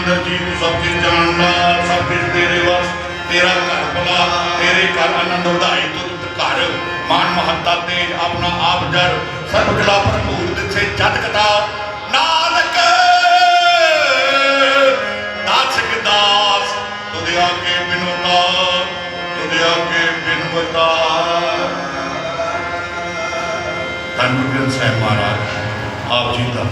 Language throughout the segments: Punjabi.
ਜੀ ਆਂਦਰ ਸਭ ਕੁਝ ਜਾਣਦਾ ਸਭ ਕੁਝ ਤੇਰੇ ਵਾਸ, ਤੇਰਾ ਘਰ ਬਲਾ ਤੇਰੇ ਘਰ ਆਨੰਦ ਵਧਾਈ ਤੁਧ ਘਰ। ਮਾਨ ਮਹੱਤਾ ਤੇ ਆਪਣਾ ਆਪ ਜਰ, ਸਰਬ ਕਲਾ ਭਰਪੂਰ ਦਿਸੇ ਜਤ ਕਥਾ। ਨਾਨਕ ਦਾਸਕ ਦਾਸ ਤੁਧ ਆਗੇ ਬਿਨੁਤਾ, ਤੁਧ ਆਗੇ ਬਿਨਵਤਾ। ਧੰਨ ਗੁਰੂ ਸਾਹਿਬ ਮਹਾਰਾਜ, ਆਪ ਜੀ ਦਾ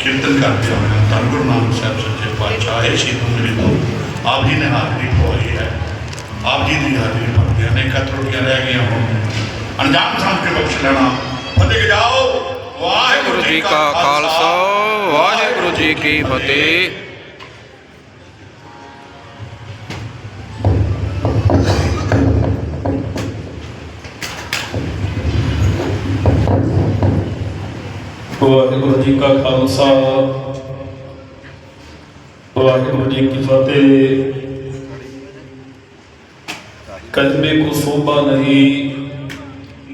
ਕੀਰਤਨ ਕਰਦੇ ਹੋਏ ਧੰਨ ਗੁਰੂ ਨਾਨਕ ਸਾਹਿਬ ਸੱਚੇ ਪਾਤਸ਼ਾਹ, ਇਹ ਸ਼ਹੀਦ ਮੇਰੇ ਤੋਂ ਆਪ ਜੀ ਨੇ ਹਾਜ਼ਰੀ ਪਵਾਈ ਹੈ। ਆਪ ਜੀ ਦੀ ਹਾਜ਼ਰੀ ਭਰਦੇ ਅਨੇਕਾਂ ਤਰੁੱਟੀਆਂ ਰਹਿ ਗਈਆਂ ਹੁਣ। ਅਣਜਾਣ ਥਾਂ ਕੇ ਬਖਸ਼ ਲੈਣਾ। ਫਤਿਹ ਜਾਓ। ਵਾਹਿਗੁਰੂ ਜੀ ਕਾ ਖਾਲਸਾ। ਵਾਹਿਗੁਰੂ ਜੀ ਕੀ ਫਤਿਹ। ਵਾਹਿਗੁਰੂ ਜੀ ਕਾ ਖਾਲਸਾ। ਵਾਹਿਗੁਰੂ ਜੀ ਕੀ ਫਤਿਹ। ਕਲਮੇ ਕੋ ਸੋਭਾ ਨਹੀਂ,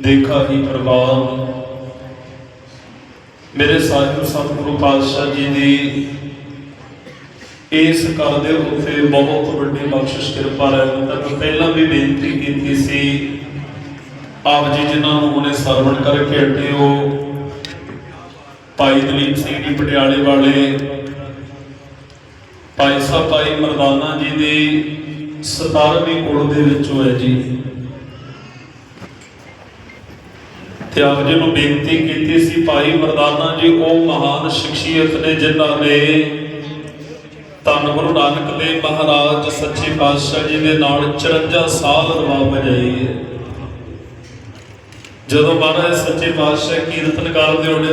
ਦੇਖਾ ਹੀ ਪ੍ਰਵਾਨ। ਮੇਰੇ ਸਾਹਿਬ ਸਤਿਗੁਰੂ ਪਾਤਸ਼ਾਹ ਜੀ ਦੀ ਇਸ ਘਰ ਦੇ ਉੱਤੇ ਬਹੁਤ ਵੱਡੀ ਬਖਸ਼ਿਸ਼ ਕਿਰਪਾ ਰਹਿਮਤ ਹੈ ਮੈਂ ਪਹਿਲਾਂ ਵੀ ਬੇਨਤੀ ਕੀਤੀ ਸੀ, ਆਪ ਜੀ ਜਿਨ੍ਹਾਂ ਨੂੰ ਉਹਨੇ ਸਰਵਣ ਕਰਕੇ ਹਟੇ ਹੋ ਭਾਈ ਦਲੀਪ ਸਿੰਘ ਜੀ ਪਟਿਆਲੇ ਵਾਲੇ, ਭਾਈ ਸਾਹਿਬ, ਭਾਈ ਮਰਦਾਨਾ ਜੀ ਦੀ 17ਵੀਂ ਕੁਲ ਦੇ ਵਿੱਚੋਂ ਹੈ ਜੀ। ਤੇ ਆਪ ਜੀ ਨੂੰ ਬੇਨਤੀ ਕੀਤੀ ਸੀ, ਭਾਈ ਮਰਦਾਨਾ ਜੀ, ਉਹ ਮਹਾਨ ਸ਼ਖਸੀਅਤ ਨੇ ਜਿਨ੍ਹਾਂ ਨੇ ਧੰਨ ਗੁਰੂ ਨਾਨਕ ਦੇਵ ਮਹਾਰਾਜ, ਸੱਚੇ ਪਾਤਸ਼ਾਹ ਜੀ ਦੇ ਨਾਲ 54 ਸਾਲ ਰਵਾ ਵਜਾਈ ਹੈ। ਜਦੋਂ ਮਹਾਰਾਜ ਸੱਚੇ ਪਾਤਸ਼ਾਹ ਕੀਰਤਨ ਕਰਦੇ ਹੋਣੇ